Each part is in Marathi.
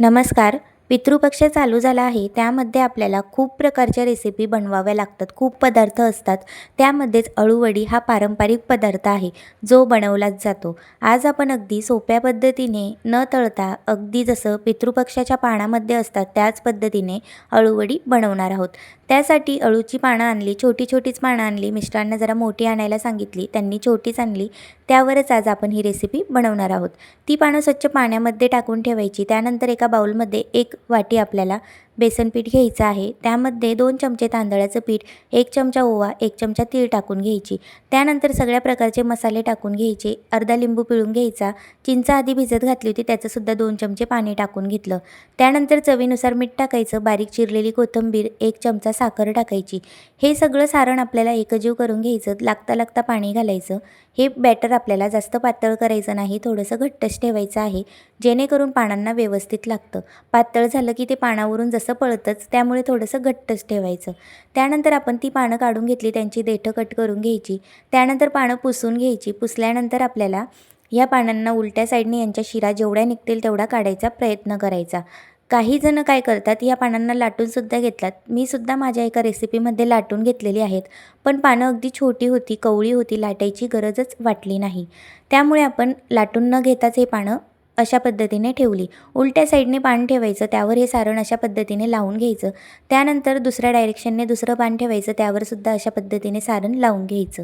नमस्कार. पितृपक्ष चालू झाला आहे त्यामध्ये आपल्याला खूप प्रकारच्या रेसिपी बनवाव्या लागतात. खूप पदार्थ असतात. त्यामध्येच अळूवडी हा पारंपरिक पदार्थ आहे जो बनवलाच जातो. आज आपण अगदी सोप्या पद्धतीने न तळता अगदी जसं पितृपक्षाच्या पानामध्ये असतात त्याच पद्धतीने अळूवडी बनवणार आहोत. त्यासाठी अळूची पानं आणली छोटी छोटीच पानं आणली. मिस्टरांना जरा मोठी आणायला सांगितली त्यांनी छोटीच आणली. त्यावरच आज आपण ही रेसिपी बनवणार आहोत. ती पानं स्वच्छ पाण्यामध्ये टाकून ठेवायची. त्यानंतर एका बाउलमध्ये एक वाटी आपल्याला बेसन पीठ घ्यायचं आहे. त्यामध्ये दोन चमचे तांदळाचं पीठ एक चमचा ओवा एक चमचा तीळ टाकून घ्यायची. त्यानंतर सगळ्या प्रकारचे मसाले टाकून घ्यायचे. अर्धा लिंबू पिळून घ्यायचा. चिंच आधी भिजत घातली होती त्याचंसुद्धा दोन चमचे पाणी टाकून घेतलं. त्यानंतर चवीनुसार मीठ टाकायचं. बारीक चिरलेली कोथिंबीर एक चमचा साखर टाकायची. हे सगळं सारण आपल्याला एकजीव करून घ्यायचं. लागता लागता पाणी घालायचं. हे बॅटर आपल्याला जास्त पातळ करायचं नाही थोडंसं घट्टच ठेवायचं आहे जेणेकरून पानांना व्यवस्थित लागतं. पातळ झालं की ते पानावरून जसं पळतंच त्यामुळे थोडंसं घट्टच ठेवायचं. त्यानंतर आपण ती पानं काढून घेतली त्यांची देठं कट करून घ्यायची. त्यानंतर पानं पुसून घ्यायची. पुसल्यानंतर आपल्याला या पानांना उलट्या साईडने यांच्या शिरा जेवढ्या निघतील तेवढा काढायचा प्रयत्न करायचा. काही जण काय करतात या पानांना लाटूनसुद्धा घेतलात. मी सुद्धा माझ्या एका रेसिपीमध्ये लाटून घेतलेली आहेत. पण पानं अगदी छोटी होती कवळी होती लाटायची गरजच वाटली नाही. त्यामुळे आपण लाटून न घेताच हे पानं अशा पद्धतीने ठेवली. उलट्या साईडने पान ठेवायचं त्यावर हे सारण अशा पद्धतीने लावून घ्यायचं. त्यानंतर दुसऱ्या डायरेक्शनने दुसरं पान ठेवायचं त्यावरसुद्धा अशा पद्धतीने सारण लावून घ्यायचं.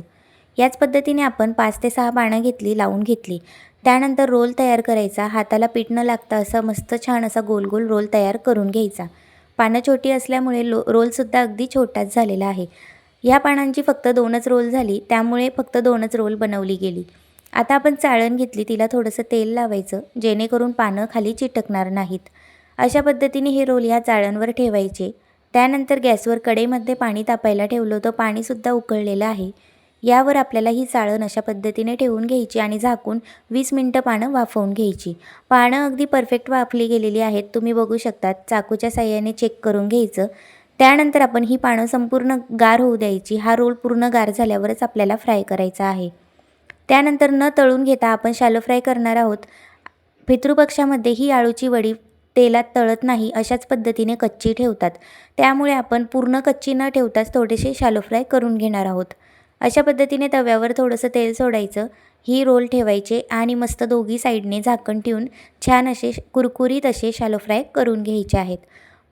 याच पद्धतीने आपण पाच ते सहा पानं घेतली लावून घेतली. त्यानंतर रोल तयार करायचा. हाताला पीठ न लागता असा मस्त छान असा गोल गोल रोल तयार करून घ्यायचा. पानं छोटी असल्यामुळे लो रोलसुद्धा अगदी छोटाच झालेला आहे. ह्या पानांची फक्त दोनच रोल झाली त्यामुळे फक्त दोनच रोल बनवली गेली. आता आपण चाळण घेतली तिला थोडंसं तेल लावायचं जेणेकरून पानं खाली चिटकणार नाहीत. अशा पद्धतीने हे रोल ह्या चाळणवर ठेवायचे. त्यानंतर गॅसवर कडेमध्ये पाणी तापायला ठेवलं होतं. पाणीसुद्धा उकळलेलं आहे. यावर आपल्याला ही चाळण अशा पद्धतीने ठेवून घ्यायची आणि झाकून वीस मिनटं पानं वाफवून घ्यायची. पानं अगदी परफेक्ट वाफली गेलेली आहेत. तुम्ही बघू शकतात चाकूच्या साह्याने चेक करून घ्यायचं. त्यानंतर आपण ही पानं संपूर्ण गार होऊ द्यायची. हा रोल पूर्ण गार झाल्यावरच आपल्याला फ्राय करायचा आहे. त्यानंतर न तळून घेता आपण शालो फ्राय करणार आहोत. पितृपक्षामध्ये ही आळूची वडी तेलात तळत नाही अशाच पद्धतीने कच्ची ठेवतात. त्यामुळे आपण पूर्ण कच्ची न ठेवताच थोडेसे शालो फ्राय करून घेणार आहोत. अशा पद्धतीने तव्यावर थोडंसं तेल सोडायचं ही रोल ठेवायचे आणि मस्त दोघी साईडने झाकण ठेवून छान असे कुरकुरीत असे शालो फ्राय करून घ्यायचे आहेत.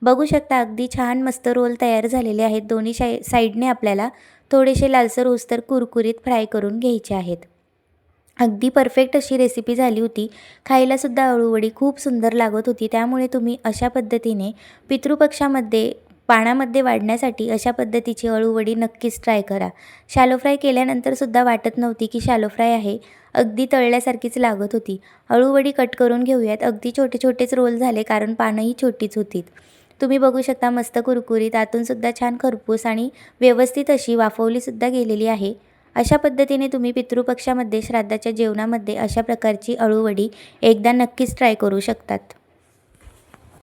बघू शकता अगदी छान मस्त रोल तयार झालेले आहेत. दोन्ही शाई साईडने आपल्याला थोडेसे लालसर होस्तर कुरकुरीत फ्राय करून घ्यायचे आहेत. अगदी परफेक्ट अशी रेसिपी झाली होती. खायलासुद्धा अळूवडी खूप सुंदर लागत होती. त्यामुळे तुम्ही अशा पद्धतीने पितृपक्षामध्ये पाण्यामध्ये वाढण्यासाठी अशा पद्धतीची अळूवडी नक्कीच ट्राय करा. शॅलो फ्राय केल्यानंतरसुद्धा वाटत नव्हती की शॅलो फ्राय आहे. अगदी तळल्यासारखीच लागत होती. अळूवडी कट करून घेऊयात. अगदी छोटे छोटेच रोल झाले कारण पानंही छोटीच होती तुम्ही बघू शकता मस्त कुरकुरीत आतूनसुद्धा छान खरपूस आणि व्यवस्थित अशी वाफवलीसुद्धा गेलेली आहे. अशा पद्धतीने तुम्ही पितृपक्षामध्ये श्राद्धाच्या जेवणामध्ये अशा प्रकारची अळूवडी एकदा नक्कीच ट्राय करू शकतात.